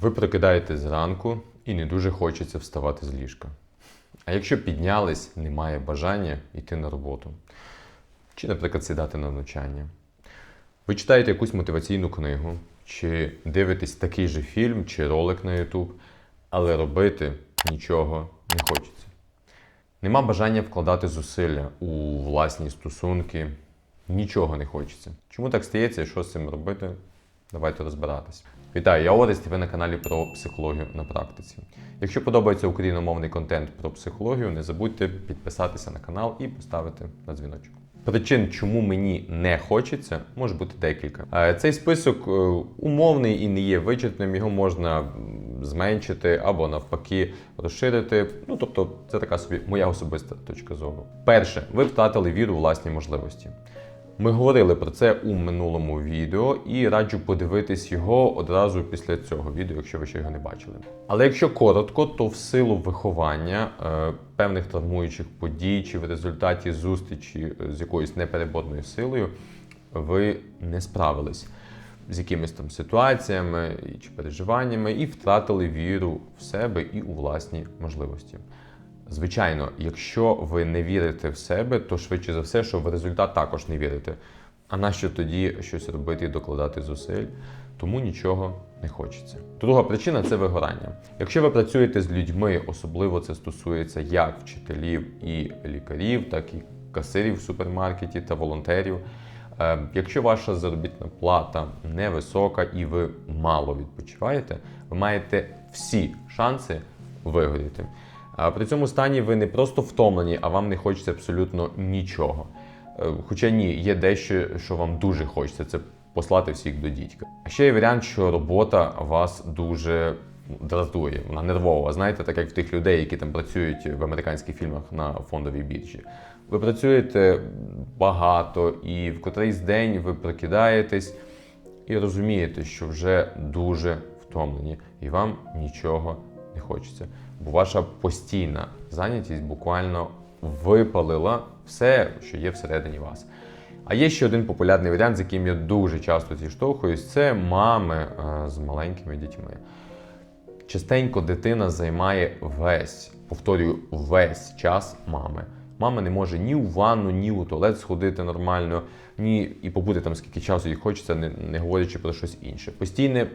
Ви прокидаєтесь зранку і не дуже хочеться вставати з ліжка. А якщо піднялись, немає бажання йти на роботу. Чи, наприклад, сідати на навчання. Ви читаєте якусь мотиваційну книгу, чи дивитесь такий же фільм чи ролик на YouTube, але робити нічого не хочеться. Нема бажання вкладати зусилля у власні стосунки, нічого не хочеться. Чому так стається що з цим робити? Давайте розбиратись. Вітаю, я Орест, і ви на каналі про психологію на практиці. Якщо подобається україномовний контент про психологію, не забудьте підписатися на канал і поставити на дзвіночок. Причин, чому мені не хочеться, може бути декілька. Е, Цей список е, умовний і не є вичерпним, його можна зменшити або навпаки розширити. Ну тобто, це така собі моя особиста точка зору. Перше, ви втратили віру у власні можливості. Ми говорили про це у минулому відео і раджу подивитись його одразу після цього відео, якщо ви ще його не бачили. Але якщо коротко, то в силу виховання е, певних травмуючих подій чи в результаті зустрічі е, з якоюсь непереборною силою ви не справились з якимись там ситуаціями чи переживаннями і втратили віру в себе і у власні можливості. Звичайно, якщо ви не вірите в себе, то швидше за все, що в результат також не вірите. А нащо тоді щось робити і докладати зусиль? Тому нічого не хочеться. Друга причина це вигорання. Якщо ви працюєте з людьми, особливо це стосується як вчителів і лікарів, так і касирів в супермаркеті та волонтерів. Е, Якщо ваша заробітна плата невисока і ви мало відпочиваєте, ви маєте всі шанси вигоріти. При цьому стані ви не просто втомлені, а вам не хочеться абсолютно нічого. Е, Хоча ні, є дещо, що вам дуже хочеться, це послати всіх до дідька. А ще є варіант, що робота вас дуже дратує, вона нервова. Знаєте, так як в тих людей, які там працюють в американських фільмах на фондовій біржі. Ви працюєте багато, і в котрийсь день ви прокидаєтесь і розумієте, що вже дуже втомлені, і вам нічого не хочеться. Бо ваша постійна зайнятість буквально випалила все, що є всередині вас. А є ще один популярний варіант, з яким я дуже часто зіштовхуюсь, це мами е, з маленькими дітьми. Частенько дитина займає весь, повторюю, весь час мами. Мама не може ні у ванну, ні у туалет сходити нормально, ні і побути там скільки часу їй хочеться, не, не говорячи про щось інше. Постійне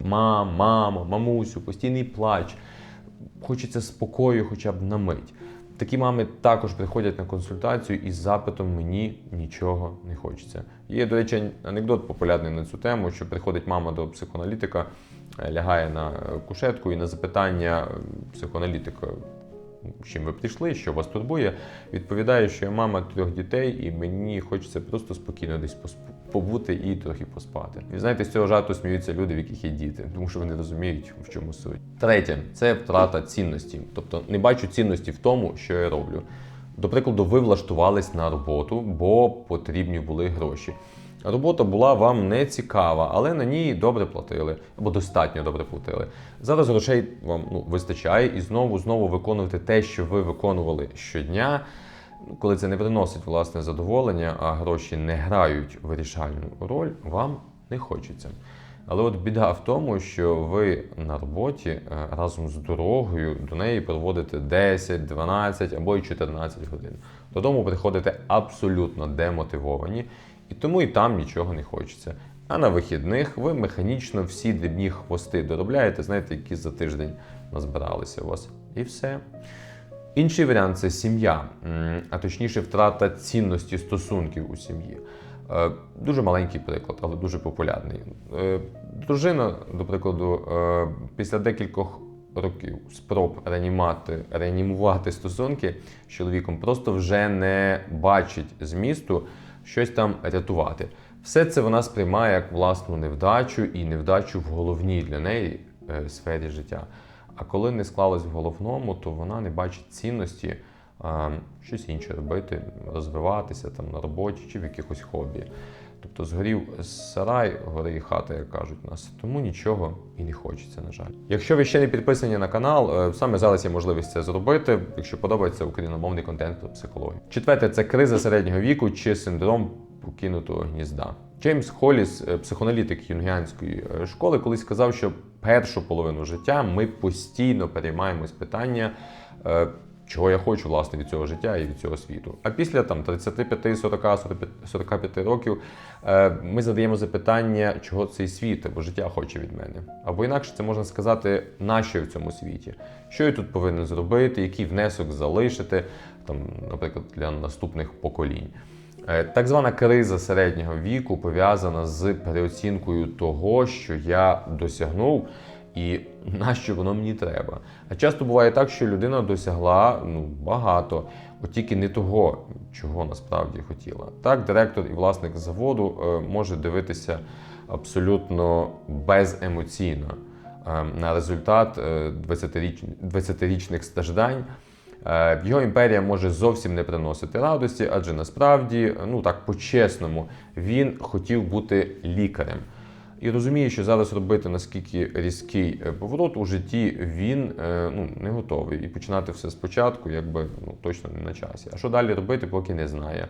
мам, мама, мамусю, постійний плач. Хочеться спокою хоча б на мить. Такі мами також приходять на консультацію із запитом мені нічого не хочеться. Є, до речі, анекдот популярний на цю тему, що приходить мама до психоаналітика, лягає на кушетку і на запитання психоаналітика, з чим ви прийшли, що вас турбує, відповідає, що я мама трьох дітей, і мені хочеться просто спокійно десь побути і трохи поспати. І знаєте, з цього жарту сміються люди, в яких є діти, тому що вони розуміють, в чому суть. Третє це втрата цінності. Тобто не бачу цінності в тому, що я роблю. До прикладу, ви влаштувались на роботу, бо потрібні були гроші. Робота була вам не цікава, але на ній добре платили або достатньо добре платили. Зараз грошей вам ну, вистачає і знову знову виконувати те, що ви виконували щодня. Ну, Коли це не приносить власне задоволення, а гроші не грають вирішальну роль, вам не хочеться. Але от біда в тому, що ви на роботі е, разом з дорогою до неї проводите 10, 12 або й 14 годин. Додому приходите абсолютно демотивовані, і тому і там нічого не хочеться. А на вихідних ви механічно всі дрібні хвости доробляєте, знаєте, які за тиждень назбиралися у вас. І все. Інший варіант це сім'я, а точніше, втрата цінності стосунків у сім'ї. Е, Дуже маленький приклад, але дуже популярний. Е, Дружина, до прикладу, е, після декількох років спроб реанімати, реанімувати стосунки з чоловіком, просто вже не бачить змісту щось там рятувати. Все це вона сприймає як власну невдачу і невдачу в головній для неї е, сфері життя. А коли не склалось в головному, то вона не бачить цінності щось інше робити, розвиватися там на роботі чи в якихось хобі. Тобто згорів сарай, гори і хата, як кажуть у нас. Тому нічого і не хочеться, на жаль. Якщо ви ще не підписані на канал, е, саме зараз є можливість це зробити, якщо подобається україномовний контент про психологію. Четверте це криза середнього віку чи синдром покинутого гнізда. Джеймс Холіс, е, психоаналітик юнгіанської е, школи, колись сказав, що першу половину життя ми постійно переймаємось питання, чого я хочу власне від цього життя і від цього світу. А після там 35, 40, 45, 45 років е, ми задаємо запитання, чого цей світ або життя хоче від мене. Або інакше це можна сказати, нащо в цьому світі, що я тут повинен зробити, який внесок залишити, там, наприклад, для наступних поколінь. Е, Так звана криза середнього віку пов'язана з переоцінкою того, що я досягнув, і на що воно мені треба. А часто буває так, що людина досягла ну, багато, от тільки не того, чого насправді хотіла. Так, директор і власник заводу е, може дивитися абсолютно беземоційно е, на результат е, 20-річ- 20-річних страждань. Е, Його імперія може зовсім не приносити радості, адже насправді, ну так по-чесному, він хотів бути лікарем. І розуміє, що зараз робити наскільки різкий е, поворот у житті він е, ну, не готовий. І починати все спочатку, якби ну, точно не на часі. А що далі робити, поки не знає.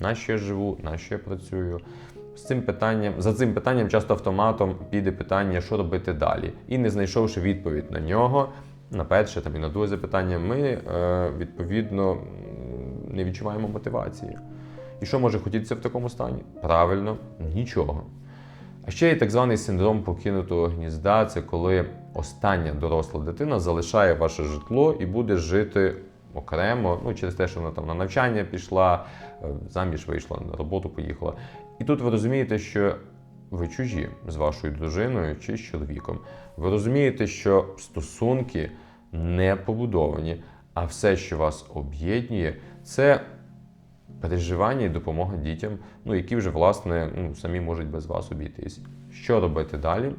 На що я живу, на що я працюю. З цим питанням, за цим питанням часто автоматом піде питання, що робити далі. І не знайшовши відповідь на нього, на перше там і на друге запитання, ми е, відповідно не відчуваємо мотивації. І що може хотітися в такому стані? Правильно, нічого. А ще є так званий синдром покинутого гнізда це коли остання доросла дитина залишає ваше житло і буде жити окремо, ну через те, що вона там на навчання пішла, е, заміж вийшла, на роботу поїхала. І тут ви розумієте, що ви чужі з вашою дружиною чи з чоловіком. Ви розумієте, що стосунки не побудовані, а все, що вас об'єднує, це переживання і допомога дітям, ну які вже власне ну, самі можуть без вас обійтись. Що робити далі?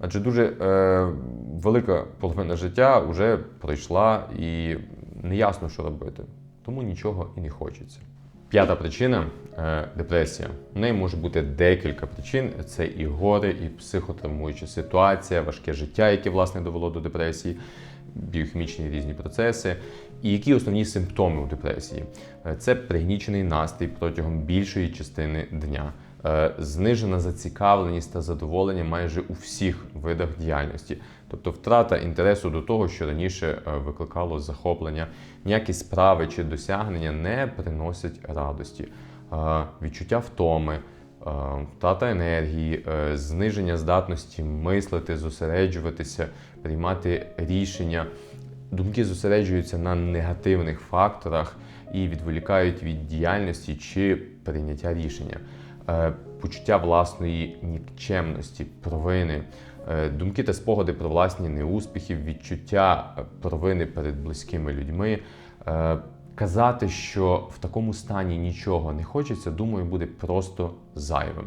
Адже дуже е, велика половина життя вже пройшла і неясно, що робити. Тому нічого і не хочеться. П'ята причина е, депресія. У неї може бути декілька причин: це і горе, і психотравмуюча ситуація, важке життя, яке власне довело до депресії, біохімічні різні процеси. І які основні симптоми у депресії? Е, Це пригнічений настрій протягом більшої частини дня, е, знижена зацікавленість та задоволення майже у всіх видах діяльності, тобто втрата інтересу до того, що раніше е, викликало захоплення, ніякі справи чи досягнення не приносять радості, відчуття втоми. Е, Втрата енергії, е, зниження здатності мислити, зосереджуватися, приймати рішення. Думки зосереджуються на негативних факторах і відволікають від діяльності чи прийняття рішення. Е, Почуття власної нікчемності, провини, думки та спогади про власні неуспіхи, відчуття провини перед близькими людьми. Казати, що в такому стані нічого не хочеться, думаю, буде просто зайвим.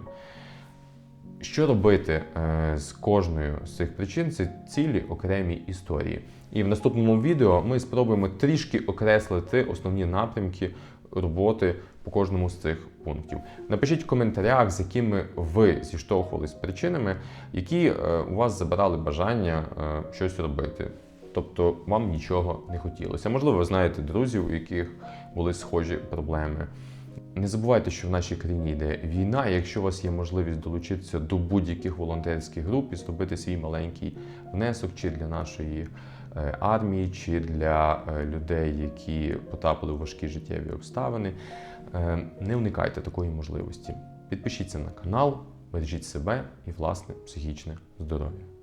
Що робити е, з кожною з цих причин? Це цілі окремі історії. І в наступному відео ми спробуємо трішки окреслити основні напрямки роботи по кожному з цих пунктів. Напишіть в коментарях, з якими ви зіштовхувались причинами, які е, у вас забирали бажання е, щось робити. Тобто вам нічого не хотілося. Можливо, ви знаєте друзів, у яких були схожі проблеми. Не забувайте, що в нашій країні йде війна. і Якщо у вас є можливість долучитися до будь-яких волонтерських груп і зробити свій маленький внесок чи для нашої е, армії, чи для е, людей, які потрапили в важкі життєві обставини, е, не уникайте такої можливості. Підпишіться на канал, бережіть себе і власне психічне здоров'я.